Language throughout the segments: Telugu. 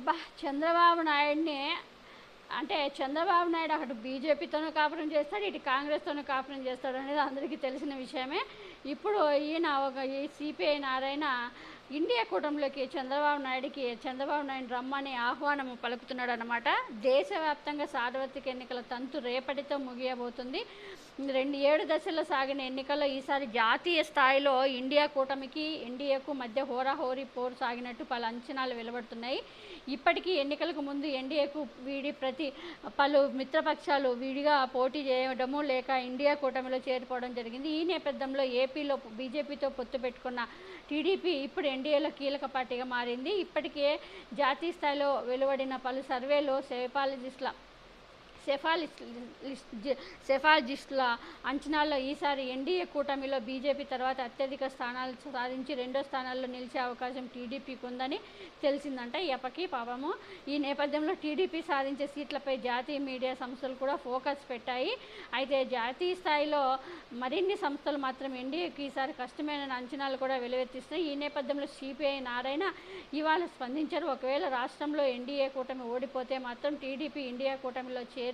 అబ్బా చంద్రబాబు నాయుడిని అంటే చంద్రబాబు నాయుడు అటు బీజేపీతోనూ కాపురం చేస్తాడు ఇటు కాంగ్రెస్తోనూ కాపురం చేస్తాడు అనేది అందరికీ తెలిసిన విషయమే. ఇప్పుడు ఈయన ఒక ఈ సిపిఐ నారాయణ ఇండియా కూటమిలోకి చంద్రబాబు నాయుడికి చంద్రబాబు నాయుడు రమ్మని ఆహ్వానం పలుకుతున్నాడు అనమాట దేశవ్యాప్తంగా సార్వత్రిక ఎన్నికల తంతు రేపటితో ముగియబోతుంది. రెండు ఏడు దశల్లో సాగిన ఎన్నికల్లో ఈసారి జాతీయ స్థాయిలో ఇండియా కూటమికి ఎన్డీఏకు మధ్య హోరాహోరీ పోరు సాగినట్టు పలు అంచనాలు వెలువడుతున్నాయి. ఇప్పటికీ ఎన్నికలకు ముందు ఎన్డీఏకు వీడి ప్రతి పలు మిత్రపక్షాలు విడిగా పోటీ చేయడము లేక ఇండియా కూటమిలో చేరిపోవడం జరిగింది. ఈ నేపథ్యంలో ఏపీలో బీజేపీతో పొత్తు పెట్టుకున్న టీడీపీ ఇప్పుడు ఎన్డీఏలో కీలక పార్టీగా మారింది. ఇప్పటికే జాతీయ స్థాయిలో వెలువడిన పలు సర్వేలో సేపాలజిస్ట్ల సెఫాలిస్ట్ సెఫాలజిస్టుల అంచనాల్లో ఈసారి ఎన్డీఏ కూటమిలో బీజేపీ తర్వాత అత్యధిక స్థానాలు సాధించి రెండో స్థానాల్లో నిలిచే అవకాశం టీడీపీకి ఉందని తెలిసిందంట. ఎప్పకి పాపము. ఈ నేపథ్యంలో టీడీపీ సాధించే సీట్లపై జాతీయ మీడియా సంస్థలు కూడా ఫోకస్ పెట్టాయి. అయితే జాతీయ స్థాయిలో మరిన్ని సంస్థలు మాత్రం ఎన్డీఏకి ఈసారి కష్టమైన అంచనాలు కూడా వెలువెత్తిస్తున్నాయి. ఈ నేపథ్యంలో సిపిఐ నారాయణ ఇవాళ స్పందించారు. ఒకవేళ రాష్ట్రంలో ఎన్డీఏ కూటమి ఓడిపోతే మాత్రం టీడీపీ ఇండియా కూటమిలో చేరి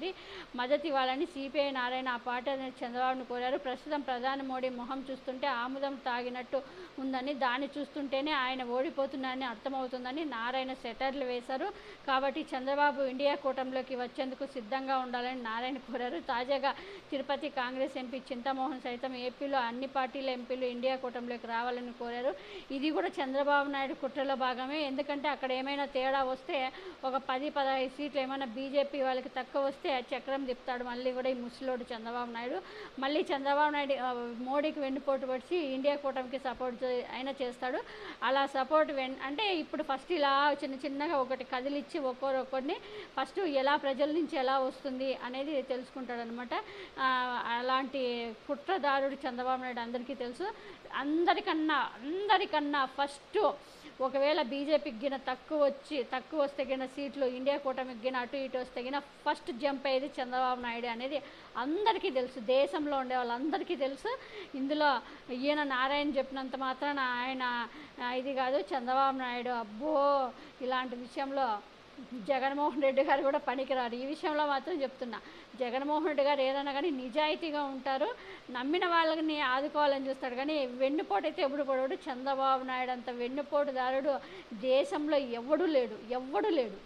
మద్దతు ఇవ్వాలని సిపిఐ నారాయణ ఆ పార్టీ చంద్రబాబును కోరారు. ప్రస్తుతం ప్రధాని మోడీ మొహం చూస్తుంటే ఆముదం తాగినట్టు ఉందని దాన్ని చూస్తుంటేనే ఆయన ఓడిపోతున్నారని అర్థమవుతుందని నారాయణ సెటర్లు వేశారు. కాబట్టి చంద్రబాబు ఇండియా కూటమిలోకి వచ్చేందుకు సిద్ధంగా ఉండాలని నారాయణ కోరారు. తాజాగా తిరుపతి కాంగ్రెస్ ఎంపీ చింతమోహన్ సైతం ఏపీలో అన్ని పార్టీల ఎంపీలు ఇండియా కూటమిలోకి రావాలని కోరారు. ఇది కూడా చంద్రబాబు నాయుడు కుట్రలో భాగమే. ఎందుకంటే అక్కడ ఏమైనా తేడా వస్తే ఒక పది పదహైదు సీట్లు ఏమైనా బీజేపీ వాళ్ళకి తక్కువ వస్తే చక్రం తిప్పుతాడు. మళ్ళీ కూడా ఈ ముసలోడు చంద్రబాబు నాయుడు. మళ్ళీ చంద్రబాబు నాయుడు మోడీకి వెన్నుపోటు పడిచి ఇండియా కూటమికి సపోర్ట్ అయినా చేస్తాడు. అలా సపోర్ట్ వెన్ అంటే ఇప్పుడు ఫస్ట్ ఇలా చిన్న చిన్నగా ఒకటి కదిలిచ్చి ఒక్కొరు ఒక్కరిని ఫస్ట్ ఎలా ప్రజల నుంచి ఎలా వస్తుంది అనేది తెలుసుకుంటాడనమాట. అలాంటి కుట్రదారుడు చంద్రబాబు నాయుడు అందరికీ తెలుసు. అందరికన్నా అందరికన్నా ఫస్ట్ ఒకవేళ బీజేపీకి గిన తక్కువ వచ్చి తక్కువ వస్తే గిన సీట్లు ఇండియా కూటమికి గిన అటు ఇటు వస్తే గిన ఫస్ట్ జంప్ అయ్యేది చంద్రబాబు నాయుడు అనేది అందరికీ తెలుసు. దేశంలో ఉండే వాళ్ళందరికీ తెలుసు. ఇందులో ఈయన నారాయణ చెప్పినంత మాత్రాన ఆయన ఇది కాదు చంద్రబాబు నాయుడు అబ్బో ఇలాంటి విషయంలో జగన్మోహన్ రెడ్డి గారు కూడా పనికిరారు. ఈ విషయంలో మాత్రం చెప్తున్నా. జగన్మోహన్ రెడ్డి గారు ఏదైనా కానీ నిజాయితీగా ఉంటారు. నమ్మిన వాళ్ళని ఆదుకోవాలని చూస్తాడు. కానీ వెన్నుపోటు అయితే ఎప్పుడు పడవడు చంద్రబాబు నాయుడు అంత వెన్నుపోటుదారుడు దేశంలో ఎవడు లేడు. ఎవడు లేడు.